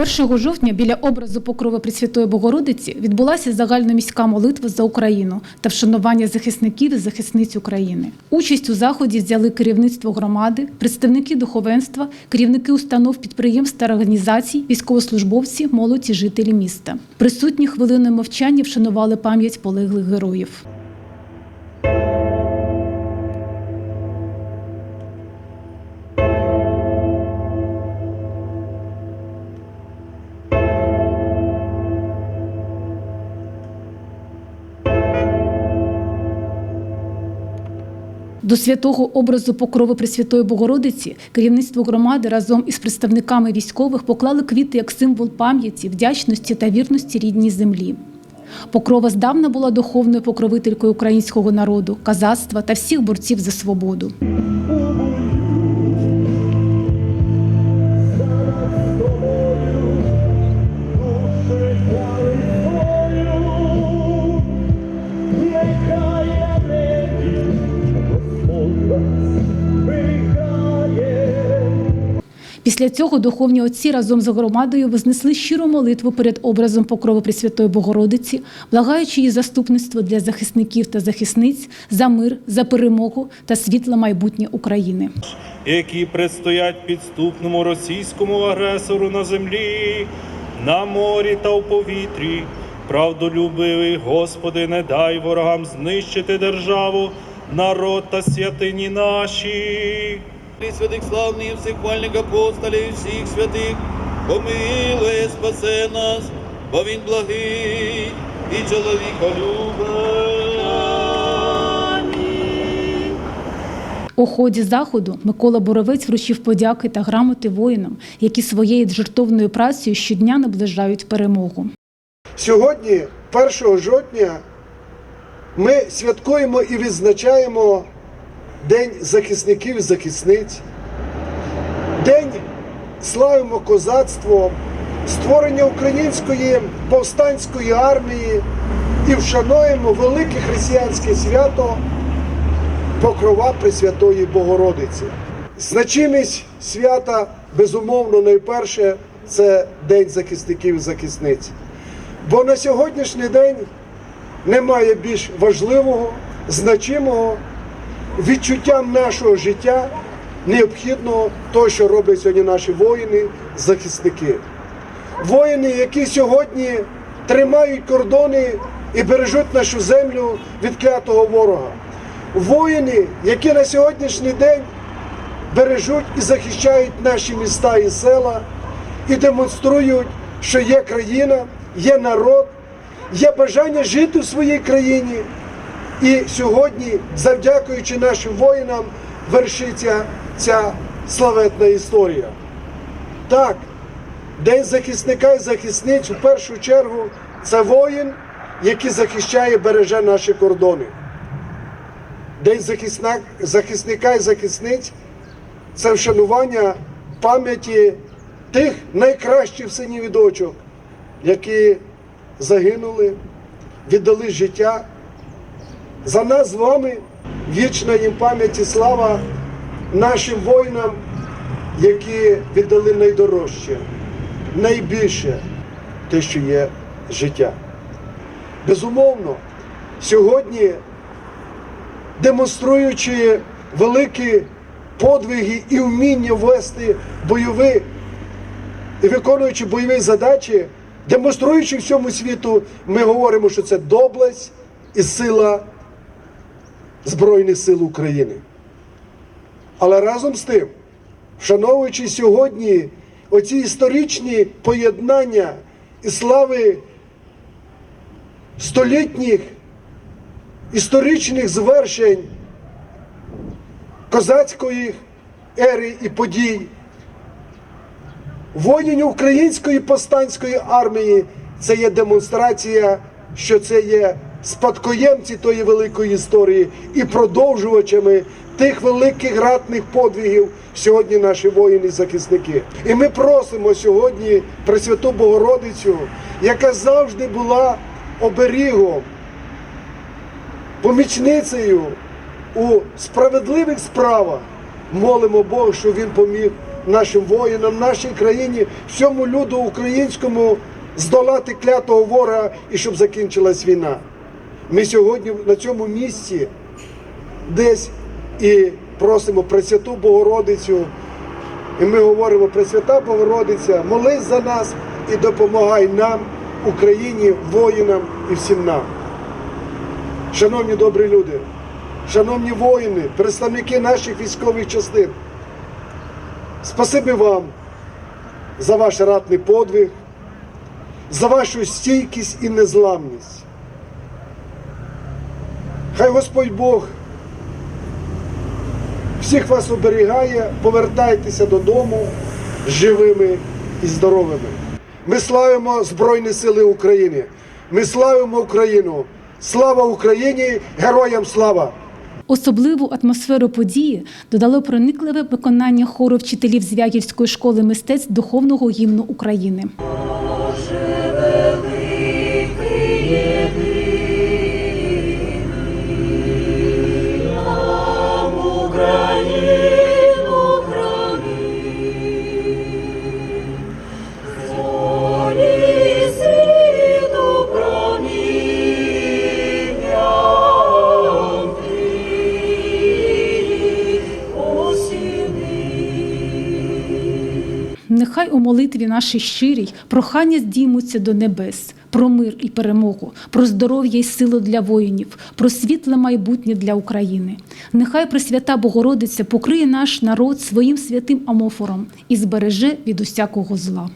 1 жовтня біля образу Покрови Пресвятої Богородиці відбулася загальноміська молитва за Україну та вшанування захисників і захисниць України. Участь у заході взяли керівництво громади, представники духовенства, керівники установ підприємств та організацій, військовослужбовці, молодь і жителі міста. Присутні хвилиною мовчання вшанували пам'ять полеглих героїв. До святого образу покрови Пресвятої Богородиці керівництво громади разом із представниками військових поклали квіти як символ пам'яті, вдячності та вірності рідній землі. Покрова здавна була духовною покровителькою українського народу, казацтва та всіх борців за свободу. Після цього духовні отці разом з громадою вознесли щиру молитву перед образом покрови Пресвятої Богородиці, благаючи її заступництво для захисників та захисниць за мир, за перемогу та світле майбутнє України. які предстоять підступному російському агресору на землі, на морі та в повітрі. Правдолюбивий, Господи, не дай ворогам знищити державу, народ та святині наші. І святих славних і всіх хвальних апостолів, і всіх святих, помилує, спасе нас, бо він благий і чоловіка любить. У ході заходу Микола Боровець вручив подяки та грамоти воїнам, які своєю жертовною працею щодня наближають перемогу. Сьогодні, 1 жовтня, ми святкуємо і відзначаємо День захисників і захисниць, День славимо козацтво, створення української повстанської армії і вшануємо велике християнське свято Покрова Пресвятої Богородиці. Значимість свята, безумовно, найперше це День захисників і захисниць. Бо на сьогоднішній день немає більш важливого, значимого відчуттям нашого життя, необхідного того, що роблять сьогодні наші воїни, захисники. Воїни, які сьогодні тримають кордони і бережуть нашу землю від клятого ворога. Воїни, які на сьогоднішній день бережуть і захищають наші міста і села, і демонструють, що є країна, є народ, є бажання жити в своїй країні. І сьогодні, завдякуючи нашим воїнам, вершиться ця славетна історія. Так, День захисника і захисниць в першу чергу це воїн, який захищає, береже наші кордони. День захисника і захисниць це вшанування пам'яті тих найкращих синів і дочок, які загинули, віддали життя. За нас з вами вічна їм пам'ять і слава нашим воїнам, які віддали найдорожче, найбільше те, що є життя. Безумовно, сьогодні, демонструючи великі подвиги і вміння вести бойові і виконуючи бойові задачі, демонструючи всьому світу, ми говоримо, що це доблесть і сила Збройних сил України. Але разом з тим, вшановуючи сьогодні оці історичні поєднання і слави столітніх історичних звершень козацької ери і подій, воїнів української повстанської армії це є демонстрація, що це є спадкоємці тої великої історії і продовжувачами тих великих ратних подвигів сьогодні наші воїни-захисники. І ми просимо сьогодні Пресвяту Богородицю, яка завжди була оберігом, помічницею у справедливих справах. Молимо Бога, щоб він поміг нашим воїнам, нашій країні, всьому люду українському здолати клятого ворога і щоб закінчилась війна. Ми сьогодні на цьому місці десь і просимо Пресвяту Богородицю. І ми говоримо, Пресвята Богородиця, молись за нас і допомагай нам, Україні, воїнам і всім нам. Шановні добрі люди, шановні воїни, представники наших військових частин, спасибі вам за ваш ратний подвиг, за вашу стійкість і незламність. Хай Господь Бог всіх вас оберігає, повертайтеся додому живими і здоровими. Ми славимо Збройні Сили України. Ми славимо Україну. Слава Україні! Героям слава! Особливу атмосферу події додало проникливе виконання хору вчителів Звягільської школи мистецтв духовного гімну України. Нехай у молитві нашій щирій прохання здіймуться до небес про мир і перемогу, про здоров'я і силу для воїнів, про світле майбутнє для України. Нехай Пресвята Богородиця покриє наш народ своїм святим амофором і збереже від усякого зла.